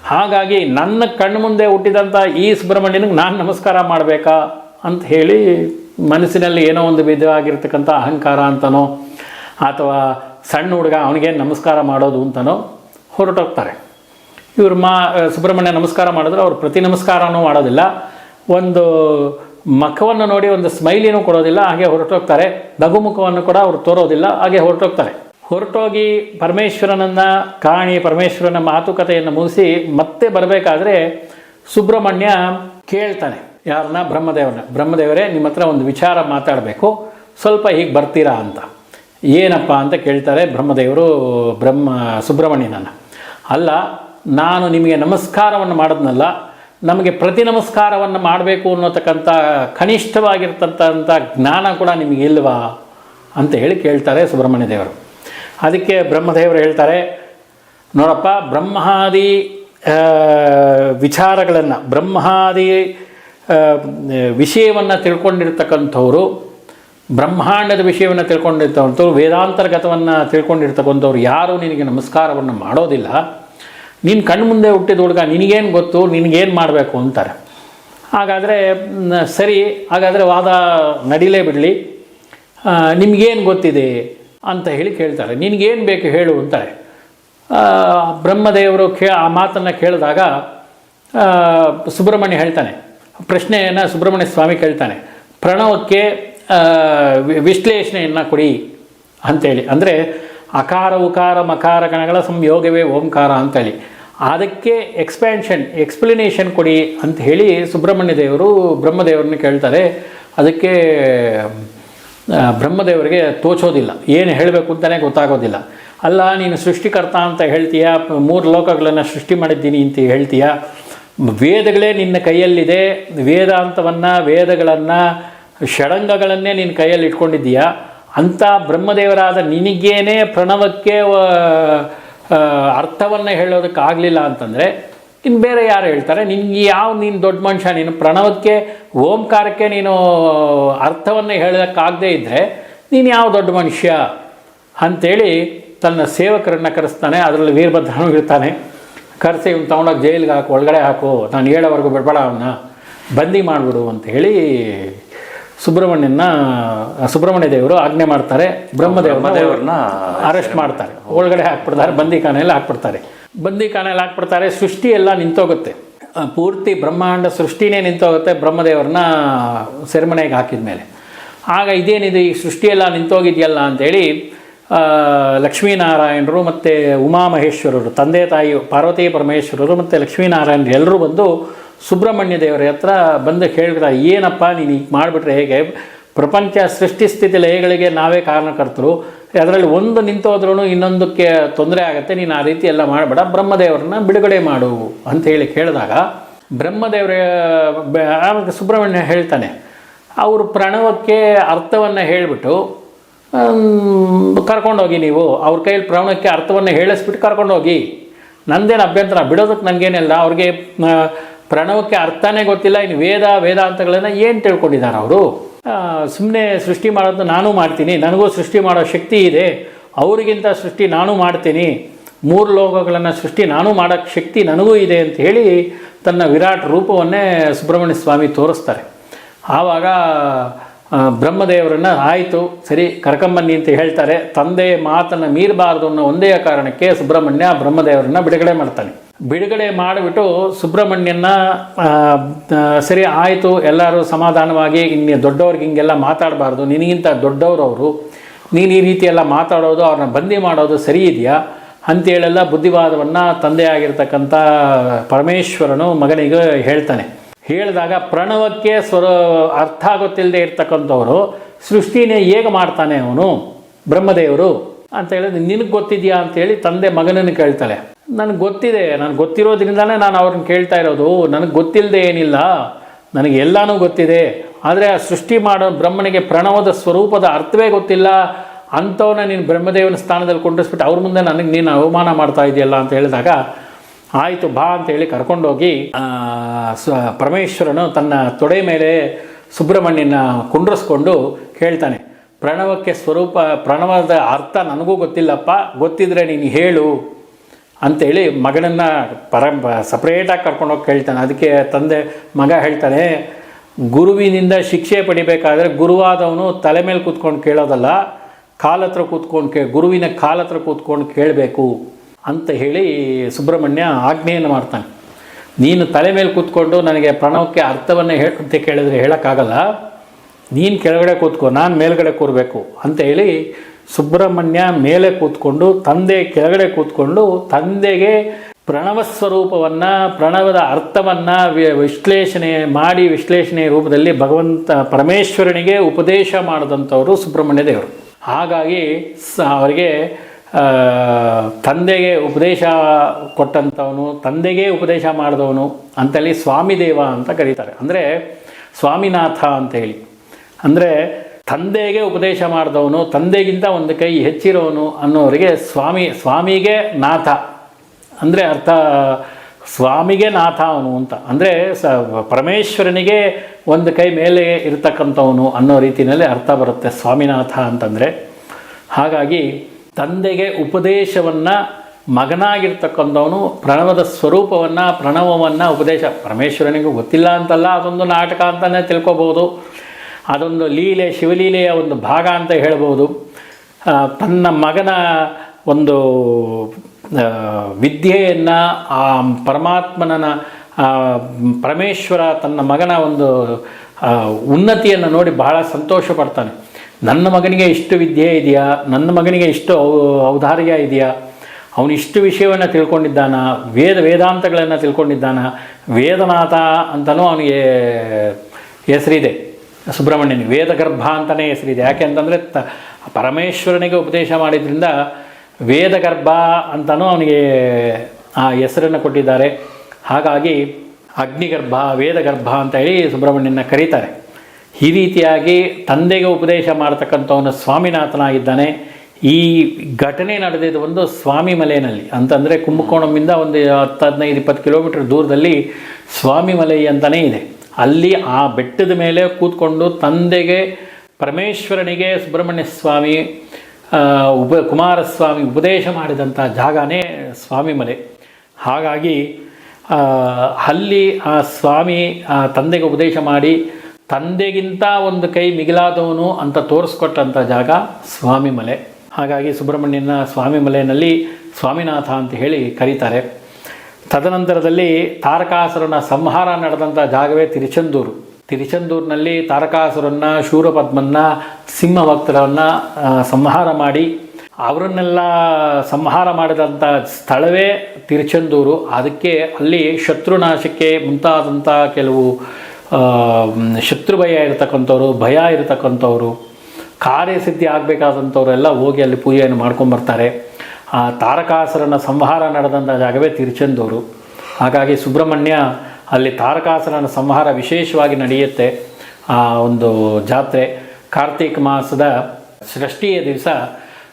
ಹಾಗಾಗಿ ನನ್ನ ಕಣ್ಣು ಮುಂದೆ ಹುಟ್ಟಿದಂಥ ಈ ಸುಬ್ರಹ್ಮಣ್ಯನಿಗೆ ನಾನು ನಮಸ್ಕಾರ ಮಾಡಬೇಕಾ? ಅಂತ ಹೇಳಿ ಮನಸ್ಸಿನಲ್ಲಿ ಏನೋ ಒಂದು ವಿಧವಾಗಿರ್ತಕ್ಕಂಥ ಅಹಂಕಾರ ಅಂತನೋ, ಅಥವಾ ಸಣ್ಣ ಹುಡುಗ ಅವನಿಗೆ ನಮಸ್ಕಾರ ಮಾಡೋದು ಅಂತನೋ ಹೊರಟೋಗ್ತಾರೆ. ಇವರು ಮಾ ಸುಬ್ರಹ್ಮಣ್ಯ ನಮಸ್ಕಾರ ಮಾಡಿದ್ರೆ ಅವ್ರು ಪ್ರತಿ ನಮಸ್ಕಾರನೂ ಮಾಡೋದಿಲ್ಲ. ಒಂದು ಮಖವನ್ನು ನೋಡಿ ಒಂದು ಸ್ಮೈಲಿನೂ ಕೊಡೋದಿಲ್ಲ, ಹಾಗೆ ಹೊರಟೋಗ್ತಾರೆ. ನಗುಮುಖವನ್ನು ಕೂಡ ಅವರು ತೋರೋದಿಲ್ಲ, ಹಾಗೆ ಹೊರಟೋಗ್ತಾರೆ. ಹೊರಟೋಗಿ ಪರಮೇಶ್ವರನನ್ನು ಕಾಣಿ, ಪರಮೇಶ್ವರನ ಮಾತುಕತೆಯನ್ನು ಮುಗಿಸಿ ಮತ್ತೆ ಬರಬೇಕಾದ್ರೆ ಸುಬ್ರಹ್ಮಣ್ಯ ಕೇಳ್ತಾನೆ. ಯಾರನ್ನ? ಬ್ರಹ್ಮದೇವನ ಬ್ರಹ್ಮದೇವರೇ, ನಿಮ್ಮ ಹತ್ರ ಒಂದು ವಿಚಾರ ಮಾತಾಡಬೇಕು. ಸ್ವಲ್ಪ ಹೀಗೆ ಬರ್ತೀರಾ ಅಂತ. ಏನಪ್ಪ ಅಂತ ಕೇಳ್ತಾರೆ ಬ್ರಹ್ಮದೇವರು, ಬ್ರಹ್ಮ, ಸುಬ್ರಹ್ಮಣ್ಯನನ್ನು. ಅಲ್ಲ, ನಾನು ನಿಮಗೆ ನಮಸ್ಕಾರವನ್ನು ಮಾಡಿದ್ನಲ್ಲ, ನಮಗೆ ಪ್ರತಿ ನಮಸ್ಕಾರವನ್ನು ಮಾಡಬೇಕು ಅನ್ನೋತಕ್ಕಂಥ ಕನಿಷ್ಠವಾಗಿರ್ತಕ್ಕಂಥ ಜ್ಞಾನ ಕೂಡ ನಿಮಗೆ ಇಲ್ವಾ ಅಂತ ಹೇಳಿ ಕೇಳ್ತಾರೆ ಸುಬ್ರಹ್ಮಣ್ಯ ದೇವರು ಅದಕ್ಕೆ ಬ್ರಹ್ಮದೇವರು ಹೇಳ್ತಾರೆ, ನೋಡಪ್ಪ ಬ್ರಹ್ಮಾದಿ ವಿಚಾರಗಳನ್ನು ಬ್ರಹ್ಮಾದಿ ವಿಷಯವನ್ನು ತಿಳ್ಕೊಂಡಿರ್ತಕ್ಕಂಥವ್ರು, ಬ್ರಹ್ಮಾಂಡದ ವಿಷಯವನ್ನು ತಿಳ್ಕೊಂಡಿರ್ತಕ್ಕಂಥವ್ರು, ವೇದಾಂತರ್ಗತವನ್ನು ತಿಳ್ಕೊಂಡಿರ್ತಕ್ಕಂಥವ್ರು ಯಾರೂ ನಿನಗೆ ನಮಸ್ಕಾರವನ್ನು ಮಾಡೋದಿಲ್ಲ. ನೀನು ಕಣ್ಣು ಮುಂದೆ ಹುಟ್ಟಿದ ಹುಡುಗ ನಿನಗೇನು ಗೊತ್ತು, ನಿನಗೇನು ಮಾಡಬೇಕು ಅಂತಾರೆ. ಹಾಗಾದರೆ ಸರಿ, ಹಾಗಾದರೆ ವಾದ ನಡೀಲೇ ಬಿಡಲಿ. ನಿಮಗೇನು ಗೊತ್ತಿದೆ ಅಂತ ಹೇಳಿ ಕೇಳ್ತಾರೆ. ನಿನಗೇನು ಬೇಕು ಹೇಳು ಅಂತಾರೆ. ಬ್ರಹ್ಮದೇವರು ಕೇ, ಆ ಮಾತನ್ನು ಕೇಳಿದಾಗ ಸುಬ್ರಹ್ಮಣ್ಯ ಹೇಳ್ತಾನೆ ಪ್ರಶ್ನೆಯನ್ನು ಸುಬ್ರಹ್ಮಣ್ಯ ಸ್ವಾಮಿ ಕೇಳ್ತಾನೆ. ಪ್ರಣವಕ್ಕೆ ವಿಶ್ಲೇಷಣೆಯನ್ನು ಕೊಡಿ ಅಂತೇಳಿ. ಅಂದರೆ ಅಕಾರ, ಉಕಾರ, ಮಕಾರ ಗಣಗಳ ಸಂಯೋಗವೇ ಓಂಕಾರ ಅಂತೇಳಿ. ಅದಕ್ಕೆ ಎಕ್ಸ್ಪ್ಯಾನ್ಷನ್ ಎಕ್ಸ್ಪ್ಲನೇಷನ್ ಕೊಡಿ ಅಂತ ಹೇಳಿ ಸುಬ್ರಹ್ಮಣ್ಯ ದೇವರು ಬ್ರಹ್ಮದೇವರನ್ನು ಕೇಳ್ತಾರೆ. ಅದಕ್ಕೆ ಬ್ರಹ್ಮದೇವರಿಗೆ ತೋಚೋದಿಲ್ಲ. ಏನು ಹೇಳಬೇಕು ಅಂತಲೇ ಗೊತ್ತಾಗೋದಿಲ್ಲ. ಅಲ್ಲ, ನೀನು ಸೃಷ್ಟಿಕರ್ತ ಅಂತ ಹೇಳ್ತೀಯ? ಮೂರು ಲೋಕಗಳನ್ನು ಸೃಷ್ಟಿ ಮಾಡಿದ್ದೀನಿ ಅಂತ ಹೇಳ್ತೀಯ? ವೇದಗಳೇ ನಿನ್ನ ಕೈಯಲ್ಲಿದೆ. ವೇದಾಂತವನ್ನು, ವೇದಗಳನ್ನು, ಷಡಂಗಗಳನ್ನೇ ನಿನ್ನ ಕೈಯಲ್ಲಿ ಇಟ್ಕೊಂಡಿದ್ದೀಯ? ಅಂಥ ಬ್ರಹ್ಮದೇವರಾದ ನಿನಗೇನೆ ಪ್ರಣವಕ್ಕೆ ಅರ್ಥವನ್ನು ಹೇಳೋದಕ್ಕಾಗಲಿಲ್ಲ ಅಂತಂದರೆ ಇನ್ನು ಬೇರೆ ಯಾರು ಹೇಳ್ತಾರೆ? ನಿನ್ಗೆ ಯಾವ ನೀನು ದೊಡ್ಡ ಮನುಷ್ಯ, ನೀನು ಪ್ರಣವಕ್ಕೆ, ಓಂಕಾರಕ್ಕೆ ನೀನು ಅರ್ಥವನ್ನು ಹೇಳೋದಕ್ಕಾಗದೇ ಇದ್ದರೆ ನೀನು ಯಾವ ದೊಡ್ಡ ಮನುಷ್ಯ? ಅಂಥೇಳಿ ತನ್ನ ಸೇವಕರನ್ನು ಕರೆಸ್ತಾನೆ. ಅದರಲ್ಲಿ ವೀರಭದ್ರನೂ ಇರ್ತಾನೆ. ಕರೆಸಿ ಇವ್ನು ತೊಗೊಂಡೋಗಿ ಜೈಲಿಗೆ ಹಾಕು ಒಳಗಡೆ ಹಾಕು ನಾನು ಹೇಳೋವರೆಗೂ ಬಿಡಬೇಡ ಅವನ್ನ ಬಂದಿ ಮಾಡಿಬಿಡು ಅಂತ ಹೇಳಿ ಸುಬ್ರಹ್ಮಣ್ಯನ ಸುಬ್ರಹ್ಮಣ್ಯ ದೇವರು ಆಜ್ಞೆ ಮಾಡ್ತಾರೆ. ಬ್ರಹ್ಮದೇವ್ರನ್ನ ಅರೆಸ್ಟ್ ಮಾಡ್ತಾರೆ. ಒಳಗಡೆ ಹಾಕ್ಬಿಡ್ತಾರೆ ಬಂದಿಖಾನೆಯಲ್ಲಿ ಹಾಕ್ಬಿಡ್ತಾರೆ. ಬಂದಿಖಾನೆಯಲ್ಲಿ ಹಾಕ್ಬಿಡ್ತಾರೆ ಸೃಷ್ಟಿ ಎಲ್ಲ ನಿಂತೋಗುತ್ತೆ. ಪೂರ್ತಿ ಬ್ರಹ್ಮಾಂಡ ಸೃಷ್ಟಿನೇ ನಿಂತೋಗುತ್ತೆ ಬ್ರಹ್ಮದೇವ್ರನ್ನ ಸೆರೆಮನೆಗೆ ಹಾಕಿದ ಮೇಲೆ ಆಗ ಇದೇನಿದೆ ಈ ಸೃಷ್ಟಿಯೆಲ್ಲ ನಿಂತೋಗಿದೆಯಲ್ಲ ಅಂತೇಳಿ ಲಕ್ಷ್ಮೀನಾರಾಯಣರು ಮತ್ತು ಉಮಾಮಹೇಶ್ವರರು, ತಂದೆ ತಾಯಿ ಪಾರ್ವತಿ ಪರಮೇಶ್ವರರು ಮತ್ತು ಲಕ್ಷ್ಮೀನಾರಾಯಣರು ಎಲ್ಲರೂ ಬಂದು ಸುಬ್ರಹ್ಮಣ್ಯ ದೇವರ ಹತ್ರ ಬಂದು ಹೇಳಿದ್ರೆ ಏನಪ್ಪ ನೀನು ಈಗ ಮಾಡಿಬಿಟ್ರೆ ಹೇಗೆ? ಪ್ರಪಂಚ ಸೃಷ್ಟಿ ಸ್ಥಿತಿ ಲಯಗಳಿಗೆ ನಾವೇ ಕಾರಣಕರ್ತರು. ಅದರಲ್ಲಿ ಒಂದು ನಿಂತೋದ್ರೂ ಇನ್ನೊಂದಕ್ಕೆ ತೊಂದರೆ ಆಗುತ್ತೆ. ನೀನು ಆ ರೀತಿ ಎಲ್ಲ ಮಾಡಬೇಡ. ಬ್ರಹ್ಮದೇವರನ್ನ ಬಿಡುಗಡೆ ಮಾಡು ಅಂತ ಹೇಳಿ ಕೇಳಿದಾಗ, ಬ್ರಹ್ಮದೇವರ ಸುಬ್ರಹ್ಮಣ್ಯ ಹೇಳ್ತಾನೆ, ಅವರು ಪ್ರಣವಕ್ಕೆ ಅರ್ಥವನ್ನು ಹೇಳಿಬಿಟ್ಟು ಕರ್ಕೊಂಡೋಗಿ ನೀವು. ಅವ್ರ ಕೈಯಲ್ಲಿ ಪ್ರಾಣಕ್ಕೆ ಅರ್ಥವನ್ನು ಹೇಳಿಸ್ಬಿಟ್ಟು ಕರ್ಕೊಂಡೋಗಿ. ನಂದೇನು ಅಭ್ಯಂತರ? ಬಿಡೋದಕ್ಕೆ ನನಗೇನಿಲ್ಲ ಅವ್ರಿಗೆ ಪ್ರಣವಕ್ಕೆ ಅರ್ಥನೇ ಗೊತ್ತಿಲ್ಲ. ಇನ್ನು ವೇದ, ವೇದಾಂತಗಳನ್ನು ಏನು ತಿಳ್ಕೊಂಡಿದ್ದಾರೆ ಅವರು? ಸುಮ್ಮನೆ ಸೃಷ್ಟಿ ಮಾಡೋದು ನಾನು ಮಾಡ್ತೀನಿ. ನನಗೂ ಸೃಷ್ಟಿ ಮಾಡೋ ಶಕ್ತಿ ಇದೆ. ಅವರಿಗಿಂತ ಸೃಷ್ಟಿ ನಾನು ಮಾಡ್ತೀನಿ. ಮೂರು ಲೋಕಗಳನ್ನು ಸೃಷ್ಟಿ ನಾನು ಮಾಡೋಕ್ಕೆ ಶಕ್ತಿ ನನಗೂ ಇದೆ ಅಂತ ಹೇಳಿ ತನ್ನ ವಿರಾಟ್ ರೂಪವನ್ನೇ ಸುಬ್ರಹ್ಮಣ್ಯ ಸ್ವಾಮಿ ತೋರಿಸ್ತಾರೆ. ಆವಾಗ ಬ್ರಹ್ಮದೇವರನ್ನ ಆಯಿತು, ಸರಿ, ಕರ್ಕೊಂಬನ್ನಿ ಅಂತ ಹೇಳ್ತಾರೆ, ತಂದೆ ಮಾತನ್ನು ಮೀರಬಾರ್ದು ಅನ್ನೋ ಒಂದೇ ಕಾರಣಕ್ಕೆ ಸುಬ್ರಹ್ಮಣ್ಯ ಬ್ರಹ್ಮದೇವರನ್ನ ಬಿಡುಗಡೆ ಮಾಡ್ತಾನೆ. ಬಿಡುಗಡೆ ಮಾಡಿಬಿಟ್ಟು ಸುಬ್ರಹ್ಮಣ್ಯನ ಸರಿ, ಆಯಿತು, ಎಲ್ಲರೂ ಸಮಾಧಾನವಾಗಿ, ಇನ್ನು ದೊಡ್ಡವ್ರಿಗೆ ಹಿಂಗೆಲ್ಲ ಮಾತಾಡಬಾರ್ದು, ನಿನಗಿಂತ ದೊಡ್ಡವರು ಅವರು, ನೀನು ಈ ರೀತಿ ಎಲ್ಲ ಮಾತಾಡೋದು, ಅವ್ರನ್ನ ಬಂದಿ ಮಾಡೋದು ಸರಿ ಇದೆಯಾ? ಅಂತೇಳೆಲ್ಲ ಬುದ್ಧಿವಾದವನ್ನು ತಂದೆ ಆಗಿರ್ತಕ್ಕಂಥ ಪರಮೇಶ್ವರನು ಮಗನಿಗೆ ಹೇಳ್ತಾನೆ. ಹೇಳಿದಾಗ ಪ್ರಣವಕ್ಕೆ ಸ್ವರ ಅರ್ಥ ಗೊತ್ತಿಲ್ಲದೆ ಇರ್ತಕ್ಕಂಥವ್ರು, ಸೃಷ್ಟಿನೇ ಹೇಗೆ ಮಾಡ್ತಾನೆ ಅವನು, ಬ್ರಹ್ಮದೇವರು ಅಂತ ಹೇಳಿದ್ರೆ, ನಿನಗೆ ಗೊತ್ತಿದೆಯಾ ಅಂತೇಳಿ ತಂದೆ ಮಗನನ್ನು ಕೇಳ್ತಾಳೆ. ನನಗೆ ಗೊತ್ತಿದೆ, ನನಗೆ ಗೊತ್ತಿರೋದ್ರಿಂದಾನೇ ನಾನು ಅವ್ರನ್ನ ಕೇಳ್ತಾ ಇರೋದು, ನನಗೆ ಗೊತ್ತಿಲ್ಲದೆ ಏನಿಲ್ಲ, ನನಗೆ ಎಲ್ಲನೂ ಗೊತ್ತಿದೆ, ಆದರೆ ಆ ಸೃಷ್ಟಿ ಮಾಡೋ ಬ್ರಹ್ಮನಿಗೆ ಪ್ರಣವದ ಸ್ವರೂಪದ ಅರ್ಥವೇ ಗೊತ್ತಿಲ್ಲ ಅಂಥವನ್ನ ನೀನು ಬ್ರಹ್ಮದೇವನ ಸ್ಥಾನದಲ್ಲಿ ಕೊಂಡಿಸ್ಬಿಟ್ಟು ಅವ್ರ ಮುಂದೆ ನನಗೆ ನೀನು ಅವಮಾನ ಮಾಡ್ತಾ ಇದೆಯಲ್ಲ ಅಂತ ಹೇಳಿದಾಗ ಆಯಿತು ಬಾ ಅಂತೇಳಿ ಕರ್ಕೊಂಡೋಗಿ ಪರಮೇಶ್ವರನು ತನ್ನ ತೊಡೆ ಮೇಲೆ ಸುಬ್ರಹ್ಮಣ್ಯನ ಕುಂಡ್ರಿಸ್ಕೊಂಡು ಕೇಳ್ತಾನೆ, ಪ್ರಣವಕ್ಕೆ ಸ್ವರೂಪ, ಪ್ರಣವದ ಅರ್ಥ ನನಗೂ ಗೊತ್ತಿಲ್ಲಪ್ಪ, ಗೊತ್ತಿದ್ರೆ ನೀನು ಹೇಳು ಅಂತೇಳಿ ಮಗನನ್ನ ಪರ ಸಪ್ರೇಟಾಗಿ ಕರ್ಕೊಂಡೋಗಿ ಕೇಳ್ತಾನೆ. ಅದಕ್ಕೆ ತಂದೆ, ಮಗ ಹೇಳ್ತಾನೆ, ಗುರುವಿನಿಂದ ಶಿಕ್ಷೆ ಪಡಿಬೇಕಾದ್ರೆ ಗುರುವಾದವನು ತಲೆ ಮೇಲೆ ಕೂತ್ಕೊಂಡು ಕೇಳೋದಲ್ಲ, ಕಾಲತ್ರ ಕೂತ್ಕೊಂಡು ಕೇ, ಗುರುವಿನ ಕಾಲತ್ರ ಕೂತ್ಕೊಂಡು ಕೇಳಬೇಕು. ಅಂತ ಹೇಳಿ ಸುಬ್ರಹ್ಮಣ್ಯ ಆಜ್ಞೆಯನ್ನು ಮಾಡ್ತಾನೆ. ನೀನು ತಲೆ ಮೇಲೆ ಕೂತ್ಕೊಂಡು ನನಗೆ ಪ್ರಣವಕ್ಕೆ ಅರ್ಥವನ್ನು ಅಂತ ಕೇಳಿದ್ರೆ ಹೇಳೋಕ್ಕಾಗಲ್ಲ. ನೀನು ಕೆಳಗಡೆ ಕೂತ್ಕೋ, ನಾನು ಮೇಲ್ಗಡೆ ಕೂರಬೇಕು ಅಂತ ಹೇಳಿ ಸುಬ್ರಹ್ಮಣ್ಯ ಮೇಲೆ ಕೂತ್ಕೊಂಡು, ತಂದೆ ಕೆಳಗಡೆ ಕೂತ್ಕೊಂಡು, ತಂದೆಗೆ ಪ್ರಣವ ಸ್ವರೂಪವನ್ನು, ಪ್ರಣವದ ಅರ್ಥವನ್ನು ವಿಶ್ಲೇಷಣೆ ಮಾಡಿ, ವಿಶ್ಲೇಷಣೆ ರೂಪದಲ್ಲಿ ಭಗವಂತ ಪರಮೇಶ್ವರನಿಗೆ ಉಪದೇಶ ಮಾಡಿದಂಥವರು ಸುಬ್ರಹ್ಮಣ್ಯ ದೇವರು. ಹಾಗಾಗಿ ಸ, ಅವರಿಗೆ ತಂದೆಗೆ ಉಪದೇಶ ಕೊಟ್ಟಂಥವನು, ತಂದೆಗೆ ಉಪದೇಶ ಮಾಡಿದವನು ಅಂತೇಳಿ ಸ್ವಾಮಿದೇವ ಅಂತ ಕರೀತಾರೆ. ಅಂದರೆ ಸ್ವಾಮಿನಾಥ ಅಂತ ಹೇಳಿ. ಅಂದರೆ ತಂದೆಗೆ ಉಪದೇಶ ಮಾಡಿದವನು, ತಂದೆಗಿಂತ ಒಂದು ಕೈ ಹೆಚ್ಚಿರೋನು ಅನ್ನೋರಿಗೆ ಸ್ವಾಮಿ, ಸ್ವಾಮಿಗೆ ನಾಥ. ಅಂದರೆ ಅರ್ಥ, ಸ್ವಾಮಿಗೆ ನಾಥ ಅವನು ಅಂತ. ಅಂದರೆ ಸ, ಪರಮೇಶ್ವರನಿಗೆ ಒಂದು ಕೈ ಮೇಲೆ ಇರತಕ್ಕಂಥವನು ಅನ್ನೋ ರೀತಿಯಲ್ಲಿ ಅರ್ಥ ಬರುತ್ತೆ ಸ್ವಾಮಿನಾಥ ಅಂತಂದರೆ. ಹಾಗಾಗಿ ತಂದೆಗೆ ಉಪದೇಶವನ್ನು ಮಗನಾಗಿರ್ತಕ್ಕಂಥವನು ಪ್ರಣವದ ಸ್ವರೂಪವನ್ನು, ಪ್ರಣವವನ್ನು ಉಪದೇಶ. ಪರಮೇಶ್ವರನಿಗೆ ಗೊತ್ತಿಲ್ಲ ಅಂತಲ್ಲ, ಅದೊಂದು ನಾಟಕ ಅಂತಲೇ ತಿಳ್ಕೊಬೋದು ಅದೊಂದು ಲೀಲೆ, ಶಿವಲೀಲೆಯ ಒಂದು ಭಾಗ ಅಂತ ಹೇಳ್ಬೋದು ತನ್ನ ಮಗನ ಒಂದು ವಿದ್ಯೆಯನ್ನು, ಆ ಪರಮಾತ್ಮನ ಪರಮೇಶ್ವರ ತನ್ನ ಮಗನ ಒಂದು ಉನ್ನತಿಯನ್ನು ನೋಡಿ ಬಹಳ ಸಂತೋಷ ಪಡ್ತಾನೆ ನನ್ನ ಮಗನಿಗೆ ಇಷ್ಟು ವಿದ್ಯೆ ಇದೆಯಾ? ನನ್ನ ಮಗನಿಗೆ ಇಷ್ಟು ಔದಾರ್ಯ ಇದೆಯಾ? ಅವನು ಇಷ್ಟು ವಿಷಯವನ್ನು ತಿಳ್ಕೊಂಡಿದ್ದಾನ? ವೇದ, ವೇದಾಂತಗಳನ್ನು ತಿಳ್ಕೊಂಡಿದ್ದಾನ? ವೇದನಾಥ ಅಂತಲೂ ಅವನಿಗೆ ಹೆಸರಿದೆ. ಸುಬ್ರಹ್ಮಣ್ಯನಿಗೆ ವೇದಗರ್ಭ ಅಂತಲೇ ಹೆಸರಿದೆ. ಯಾಕೆ ಅಂತಂದರೆ ತ, ಪರಮೇಶ್ವರನಿಗೆ ಉಪದೇಶ ಮಾಡಿದ್ರಿಂದ ವೇದಗರ್ಭ ಅಂತಲೂ ಅವನಿಗೆ ಆ ಹೆಸರನ್ನು ಕೊಟ್ಟಿದ್ದಾರೆ. ಹಾಗಾಗಿ ಅಗ್ನಿಗರ್ಭ, ವೇದಗರ್ಭ ಅಂತ ಹೇಳಿ ಸುಬ್ರಹ್ಮಣ್ಯನ ಕರೀತಾರೆ. ಈ ರೀತಿಯಾಗಿ ತಂದೆಗೆ ಉಪದೇಶ ಮಾಡ್ತಕ್ಕಂಥವನು ಸ್ವಾಮಿನಾಥನಾಗಿದ್ದಾನೆ. ಈ ಘಟನೆ ನಡೆದಿದ್ದು ಒಂದು ಸ್ವಾಮಿ ಮಲೆಯಲ್ಲಿ ಅಂತಂದರೆ ಕುಂಭಕೋಣಮಿಂದ ಒಂದು ಹತ್ತು, ಹದಿನೈದು, ಇಪ್ಪತ್ತು ಕಿಲೋಮೀಟರ್ ದೂರದಲ್ಲಿ ಸ್ವಾಮಿ ಮಲೆ ಅಂತಲೇ ಇದೆ. ಅಲ್ಲಿ ಆ ಬೆಟ್ಟದ ಮೇಲೆ ಕೂತ್ಕೊಂಡು ತಂದೆಗೆ ಪರಮೇಶ್ವರನಿಗೆ ಸುಬ್ರಹ್ಮಣ್ಯ ಸ್ವಾಮಿ ಉಪ, ಕುಮಾರಸ್ವಾಮಿ ಉಪದೇಶ ಮಾಡಿದಂಥ ಜಾಗನೇ ಸ್ವಾಮಿ ಮಲೆ. ಹಾಗಾಗಿ ಅಲ್ಲಿ ಆ ಸ್ವಾಮಿ ಆ ತಂದೆಗೆ ಉಪದೇಶ ಮಾಡಿ ತಂದೆಗಿಂತ ಒಂದು ಕೈ ಮಿಗಿಲಾದವನು ಅಂತ ತೋರಿಸ್ಕೊಟ್ಟಂಥ ಜಾಗ ಸ್ವಾಮಿ ಮಲೆ. ಹಾಗಾಗಿ ಸುಬ್ರಹ್ಮಣ್ಯನ ಸ್ವಾಮಿ ಮಲೆಯಲ್ಲಿ ಸ್ವಾಮಿನಾಥ ಅಂತ ಹೇಳಿ ಕರೀತಾರೆ. ತದನಂತರದಲ್ಲಿ ತಾರಕಾಸುರನ ಸಂಹಾರ ನಡೆದಂಥ ಜಾಗವೇ ತಿರುಚಂದೂರು. ತಿರುಚಂದೂರಿನಲ್ಲಿ ತಾರಕಾಸುರನ್ನ, ಶೂರಪದ್ಮನ್ನ, ಸಿಂಹಭಕ್ತರನ್ನು ಸಂಹಾರ ಮಾಡಿ, ಅವರನ್ನೆಲ್ಲ ಸಂಹಾರ ಮಾಡಿದಂಥ ಸ್ಥಳವೇ ತಿರುಚಂದೂರು. ಅದಕ್ಕೆ ಅಲ್ಲಿ ಶತ್ರುನಾಶಕ್ಕೆ ಮುಂತಾದಂಥ ಕೆಲವು ಶತ್ರು ಭಯ ಇರತಕ್ಕಂಥವ್ರು ಭಯ ಇರತಕ್ಕಂಥವ್ರು, ಕಾರ್ಯಸಿದ್ಧಿ ಆಗಬೇಕಾದಂಥವರೆಲ್ಲ ಹೋಗಿ ಅಲ್ಲಿ ಪೂಜೆಯನ್ನು ಮಾಡ್ಕೊಂಬರ್ತಾರೆ ಆ, ತಾರಕಾಸುರನ ಸಂಹಾರ ನಡೆದಂಥ ಜಾಗವೇ ತಿರುಚೆಂದೂರು. ಹಾಗಾಗಿ ಸುಬ್ರಹ್ಮಣ್ಯ ಅಲ್ಲಿ ತಾರಕಾಸುರನ ಸಂಹಾರ ವಿಶೇಷವಾಗಿ ನಡೆಯುತ್ತೆ. ಆ, ಒಂದು ಜಾತ್ರೆ. ಕಾರ್ತೀಕ ಮಾಸದ ಷಷ್ಠಿಯ ದಿವಸ,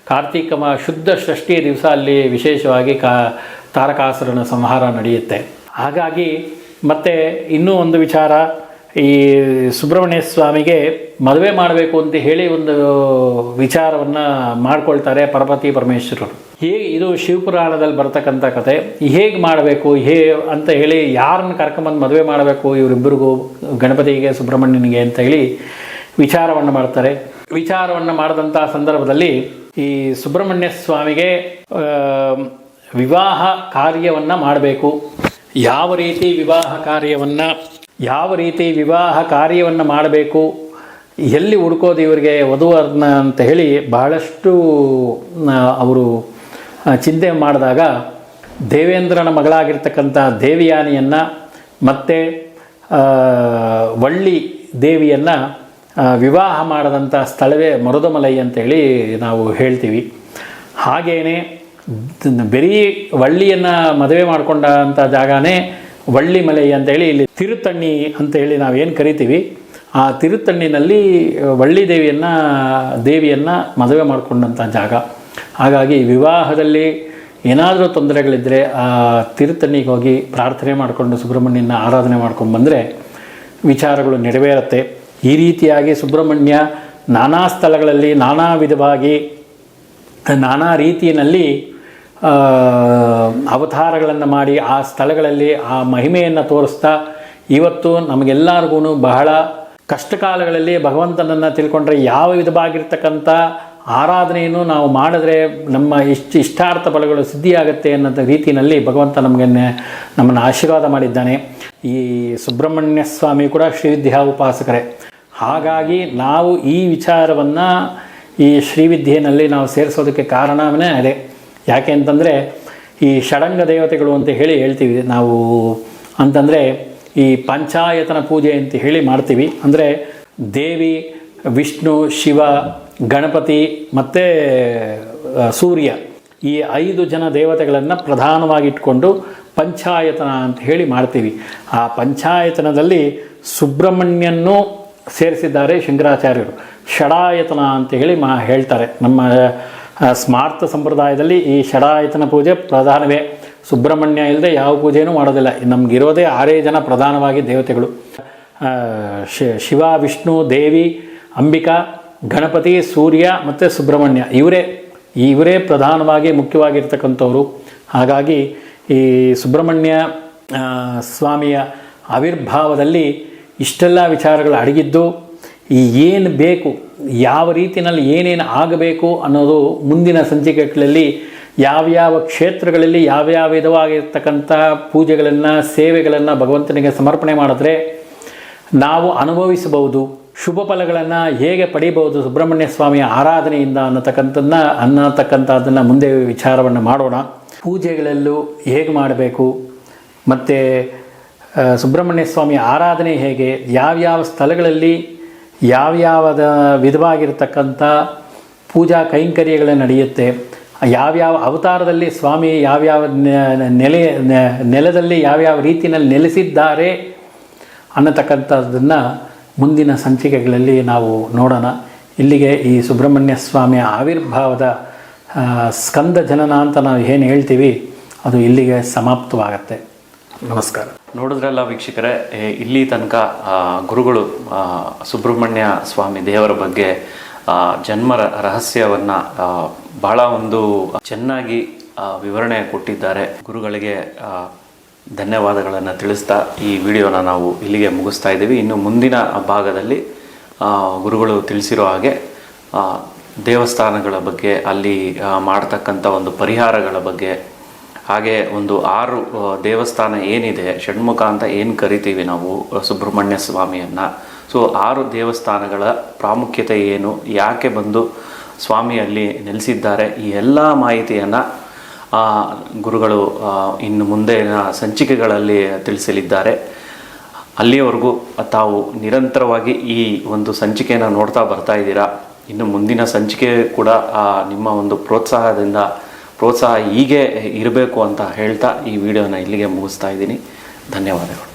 ಕಾರ್ತೀಕ ಮಾ, ಶುದ್ಧ ಷಷ್ಠಿಯ ದಿವಸ ಅಲ್ಲಿ ವಿಶೇಷವಾಗಿ ಕಾ, ತಾರಕಾಸುರನ ಸಂಹಾರ ನಡೆಯುತ್ತೆ. ಹಾಗಾಗಿ ಮತ್ತೆ ಇನ್ನೂ ಒಂದು ವಿಚಾರ. ಈ ಸುಬ್ರಹ್ಮಣ್ಯ ಸ್ವಾಮಿಗೆ ಮದುವೆ ಮಾಡಬೇಕು ಅಂತ ಹೇಳಿ ಒಂದು ವಿಚಾರವನ್ನು ಮಾಡ್ಕೊಳ್ತಾರೆ ಪರಪತಿ ಪರಮೇಶ್ವರರು ಹೇಗೆ ಇದು ಶಿವಪುರಾಣದಲ್ಲಿ ಬರ್ತಕ್ಕಂಥ ಕತೆ. ಹೇಗೆ ಮಾಡಬೇಕು, ಹೇ ಅಂತ ಹೇಳಿ ಯಾರನ್ನ ಕರ್ಕೊಂಬಂದು ಮದುವೆ ಮಾಡಬೇಕು, ಇವರಿಬ್ಬರಿಗೂ, ಗಣಪತಿಗೆ, ಸುಬ್ರಹ್ಮಣ್ಯನಿಗೆ ಅಂತ ಹೇಳಿ ವಿಚಾರವನ್ನು ಮಾಡ್ತಾರೆ. ವಿಚಾರವನ್ನು ಮಾಡಿದಂಥ ಸಂದರ್ಭದಲ್ಲಿ ಈ ಸುಬ್ರಹ್ಮಣ್ಯ ಸ್ವಾಮಿಗೆ ವಿವಾಹ ಕಾರ್ಯವನ್ನು ಮಾಡಬೇಕು. ಯಾವ ರೀತಿ ವಿವಾಹ ಕಾರ್ಯವನ್ನು ಯಾವ ರೀತಿ ವಿವಾಹ ಕಾರ್ಯವನ್ನು ಮಾಡಬೇಕು, ಎಲ್ಲಿ ಹುಡ್ಕೋದು ಇವರಿಗೆ ವಧುವರ್ನ ಅಂತ ಹೇಳಿ ಬಹಳಷ್ಟು ಅವರು ಚಿಂತೆ ಮಾಡಿದಾಗ ದೇವೇಂದ್ರನ ಮಗಳಾಗಿರ್ತಕ್ಕಂಥ ದೇವಿಯಾನಿಯನ್ನು ಮತ್ತು ವಳ್ಳಿ ದೇವಿಯನ್ನು ವಿವಾಹ ಮಾಡದಂಥ ಸ್ಥಳವೇ ಮರುದಮಲೈ ಅಂತೇಳಿ ನಾವು ಹೇಳ್ತೀವಿ. ಹಾಗೆಯೇ ಬರೀ ವಳ್ಳಿಯನ್ನು ಮದುವೆ ಮಾಡಿಕೊಂಡಂಥ ಜಾಗನೇ ವಳ್ಳಿ ಅಂತ ಹೇಳಿ ಇಲ್ಲಿ ತಿರುತಣ್ಣಿ ನಾವು ಏನು ಕರಿತೀವಿ, ಆ ತಿರುತಣ್ಣಿನಲ್ಲಿ ವಳ್ಳಿ ದೇವಿಯನ್ನು ದೇವಿಯನ್ನು ಮದುವೆ ಮಾಡಿಕೊಂಡಂಥ ಜಾಗ. ಹಾಗಾಗಿ ವಿವಾಹದಲ್ಲಿ ಏನಾದರೂ ತೊಂದರೆಗಳಿದ್ದರೆ ಆ ತಿರುತಣ್ಣಿಗೆ ಹೋಗಿ ಪ್ರಾರ್ಥನೆ ಮಾಡಿಕೊಂಡು ಸುಬ್ರಹ್ಮಣ್ಯನ ಆರಾಧನೆ ಮಾಡ್ಕೊಂಡು ಬಂದರೆ ವಿಚಾರಗಳು ನೆರವೇರುತ್ತೆ. ಈ ರೀತಿಯಾಗಿ ಸುಬ್ರಹ್ಮಣ್ಯ ನಾನಾ ಸ್ಥಳಗಳಲ್ಲಿ ನಾನಾ ವಿಧವಾಗಿ, ನಾನಾ ರೀತಿಯಲ್ಲಿ ಅವತಾರಗಳನ್ನು ಮಾಡಿ ಆ ಸ್ಥಳಗಳಲ್ಲಿ ಆ ಮಹಿಮೆಯನ್ನು ತೋರಿಸ್ತಾ ಇವತ್ತು ನಮಗೆಲ್ಲರಿಗೂ ಬಹಳ ಕಷ್ಟಕಾಲಗಳಲ್ಲಿ ಭಗವಂತನನ್ನು ತಿಳ್ಕೊಂಡ್ರೆ ಯಾವ ವಿಧವಾಗಿರ್ತಕ್ಕಂಥ ಆರಾಧನೆಯನ್ನು ನಾವು ಮಾಡಿದ್ರೆ ನಮ್ಮ ಇಷ್ಟ ಇಷ್ಟಾರ್ಥ ಫಲಗಳು ಸಿದ್ಧಿಯಾಗುತ್ತೆ ಅನ್ನೋ ರೀತಿಯಲ್ಲಿ ಭಗವಂತ ನಮಗೆ ನಮ್ಮನ್ನು ಆಶೀರ್ವಾದ ಮಾಡಿದ್ದಾನೆ. ಈ ಸುಬ್ರಹ್ಮಣ್ಯ ಸ್ವಾಮಿ ಕೂಡ ಶ್ರೀವಿದ್ಯಾ ಉಪಾಸಕರೇ. ಹಾಗಾಗಿ ನಾವು ಈ ವಿಚಾರವನ್ನು ಈ ಶ್ರೀವಿದ್ಯೆಯಲ್ಲಿ ನಾವು ಸೇರಿಸೋದಕ್ಕೆ ಕಾರಣವೇ ಅದೇ. ಯಾಕೆ ಅಂತಂದರೆ ಈ ಷಡಂಗ ದೇವತೆಗಳು ಅಂತ ಹೇಳಿ ಹೇಳ್ತೀವಿ ನಾವು. ಅಂತಂದರೆ ಈ ಪಂಚಾಯತನ ಪೂಜೆ ಅಂತ ಹೇಳಿ ಮಾಡ್ತೀವಿ. ಅಂದರೆ ದೇವಿ, ವಿಷ್ಣು, ಶಿವ, ಗಣಪತಿ ಮತ್ತು ಸೂರ್ಯ ಈ ಐದು ಜನ ದೇವತೆಗಳನ್ನು ಪ್ರಧಾನವಾಗಿಟ್ಕೊಂಡು ಪಂಚಾಯತನ ಅಂತ ಹೇಳಿ ಮಾಡ್ತೀವಿ. ಆ ಪಂಚಾಯತನದಲ್ಲಿ ಸುಬ್ರಹ್ಮಣ್ಯನ್ನು ಸೇರಿಸಿದ್ದಾರೆ ಶಂಕರಾಚಾರ್ಯರು. ಷಡಾಯತನ ಅಂತ ಹೇಳಿ ಮಾ ಹೇಳ್ತಾರೆ. ನಮ್ಮ ಸ್ಮಾರ್ತ ಸಂಪ್ರದಾಯದಲ್ಲಿ ಈ ಷಡಾಯತನ ಪೂಜೆ ಪ್ರಧಾನವೇ. ಸುಬ್ರಹ್ಮಣ್ಯ ಇಲ್ಲದೆ ಯಾವ ಪೂಜೆಯೂ ಮಾಡೋದಿಲ್ಲ. ನಮಗಿರೋದೇ ಆರೇ ಜನ ಪ್ರಧಾನವಾಗಿ ದೇವತೆಗಳು. ಶಿವ, ವಿಷ್ಣು, ದೇವಿ, ಅಂಬಿಕಾ, ಗಣಪತಿ, ಸೂರ್ಯ ಮತ್ತು ಸುಬ್ರಹ್ಮಣ್ಯ. ಇವರೇ ಇವರೇ ಪ್ರಧಾನವಾಗಿ ಮುಖ್ಯವಾಗಿರ್ತಕ್ಕಂಥವ್ರು. ಹಾಗಾಗಿ ಈ ಸುಬ್ರಹ್ಮಣ್ಯ ಸ್ವಾಮಿಯ ಆವಿರ್ಭಾವದಲ್ಲಿ ಇಷ್ಟೆಲ್ಲ ವಿಚಾರಗಳು ಅಡಗಿದ್ದು ಈ ಏನು ಬೇಕು, ಯಾವ ರೀತಿಯಲ್ಲಿ ಏನೇನು ಆಗಬೇಕು ಅನ್ನೋದು ಮುಂದಿನ ಸಂಚಿಕೆಗಳಲ್ಲಿ ಯಾವ್ಯಾವ ಕ್ಷೇತ್ರಗಳಲ್ಲಿ ಯಾವ್ಯಾವ ವಿಧವಾಗಿರ್ತಕ್ಕಂಥ ಪೂಜೆಗಳನ್ನು, ಸೇವೆಗಳನ್ನು ಭಗವಂತನಿಗೆ ಸಮರ್ಪಣೆ ಮಾಡಿದ್ರೆ ನಾವು ಅನುಭವಿಸಬಹುದು, ಶುಭ ಫಲಗಳನ್ನು ಹೇಗೆ ಪಡೆಯಬಹುದು ಸುಬ್ರಹ್ಮಣ್ಯ ಸ್ವಾಮಿಯ ಆರಾಧನೆಯಿಂದ ಅನ್ನತಕ್ಕಂಥದ್ದನ್ನ, ಅನ್ನತಕ್ಕಂಥದ್ದನ್ನು ಮುಂದೆ ವಿಚಾರವನ್ನು ಮಾಡೋಣ. ಪೂಜೆಗಳಲ್ಲೂ ಹೇಗೆ ಮಾಡಬೇಕು, ಮತ್ತು ಸುಬ್ರಹ್ಮಣ್ಯ ಸ್ವಾಮಿಯ ಆರಾಧನೆ ಹೇಗೆ ಯಾವ್ಯಾವ ಸ್ಥಳಗಳಲ್ಲಿ ಯಾವ್ಯಾವದ ವಿಧವಾಗಿರ್ತಕ್ಕಂಥ ಪೂಜಾ ಕೈಂಕರ್ಯಗಳು ನಡೆಯುತ್ತೆ, ಯಾವ್ಯಾವ ಅವತಾರದಲ್ಲಿ ಸ್ವಾಮಿ ಯಾವ್ಯಾವ ನೆಲೆ ನೆಲದಲ್ಲಿ ಯಾವ್ಯಾವ ರೀತಿಯಲ್ಲಿ ನೆಲೆಸಿದ್ದಾರೆ ಅನ್ನತಕ್ಕಂಥದ್ದನ್ನು ಮುಂದಿನ ಸಂಚಿಕೆಗಳಲ್ಲಿ ನಾವು ನೋಡೋಣ. ಇಲ್ಲಿಗೆ ಈ ಸುಬ್ರಹ್ಮಣ್ಯ ಸ್ವಾಮಿಯ ಆವಿರ್ಭಾವದ ಸ್ಕಂದ ಜನನ ಅಂತ ನಾವು ಏನು ಹೇಳ್ತೀವಿ, ಅದು ಇಲ್ಲಿಗೆ ಸಮಾಪ್ತವಾಗತ್ತೆ. ನಮಸ್ಕಾರ. ನೋಡಿದ್ರಲ್ಲ ವೀಕ್ಷಕರೇ ಇಲ್ಲಿ ತನಕ ಗುರುಗಳು ಸುಬ್ರಹ್ಮಣ್ಯ ಸ್ವಾಮಿ ದೇವರ ಬಗ್ಗೆ ಜನ್ಮ ರಹಸ್ಯವನ್ನ ಬಹಳ ಒಂದು ಚೆನ್ನಾಗಿ ವಿವರಣೆ ಕೊಟ್ಟಿದ್ದಾರೆ. ಗುರುಗಳಿಗೆ ಧನ್ಯವಾದಗಳನ್ನು ತಿಳಿಸ್ತಾ ಈ ವಿಡಿಯೋನ ನಾವು ಇಲ್ಲಿಗೆ ಮುಗಿಸ್ತಾ ಇದ್ದೀವಿ. ಇನ್ನು ಮುಂದಿನ ಭಾಗದಲ್ಲಿ ಗುರುಗಳು ತಿಳಿಸಿರೋ ಹಾಗೆ ದೇವಸ್ಥಾನಗಳ ಬಗ್ಗೆ, ಅಲ್ಲಿ ಮಾಡ್ತಕ್ಕಂಥ ಒಂದು ಪರಿಹಾರಗಳ ಬಗ್ಗೆ ಹಾಗೆ ಒಂದು ಆರು ದೇವಸ್ಥಾನ ಏನಿದೆ, ಷಣ್ಮುಖ ಅಂತ ಏನು ಕರಿತೀವಿ ನಾವು ಸುಬ್ರಹ್ಮಣ್ಯ ಸ್ವಾಮಿಯನ್ನು. ಸೊ ಆರು ದೇವಸ್ಥಾನಗಳ ಪ್ರಾಮುಖ್ಯತೆ ಏನು, ಯಾಕೆ ಬಂದು ಸ್ವಾಮಿ ಅಲ್ಲಿ ನೆಲೆಸಿದ್ದಾರೆ, ಈ ಎಲ್ಲ ಮಾಹಿತಿಯನ್ನು ಗುರುಗಳು ಇನ್ನು ಮುಂದೆ ಸಂಚಿಕೆಗಳಲ್ಲಿ ತಿಳಿಸಲಿದ್ದಾರೆ. ಅಲ್ಲಿಯವರೆಗೂ ತಾವು ನಿರಂತರವಾಗಿ ಈ ಒಂದು ಸಂಚಿಕೆಯನ್ನು ನೋಡ್ತಾ ಬರ್ತಾ ಇದ್ದೀರಾ. ಇನ್ನು ಮುಂದಿನ ಸಂಚಿಕೆ ಕೂಡ ನಿಮ್ಮ ಒಂದು ಪ್ರೋತ್ಸಾಹದಿಂದ ಪ್ರೋತ್ಸಾಹ ಹೀಗೆ ಇರಬೇಕು ಅಂತ ಹೇಳ್ತಾ ಈ ವಿಡಿಯೋನ ಇಲ್ಲಿಗೆ ಮುಗಿಸ್ತಾ ಇದ್ದೀನಿ. ಧನ್ಯವಾದಗಳು.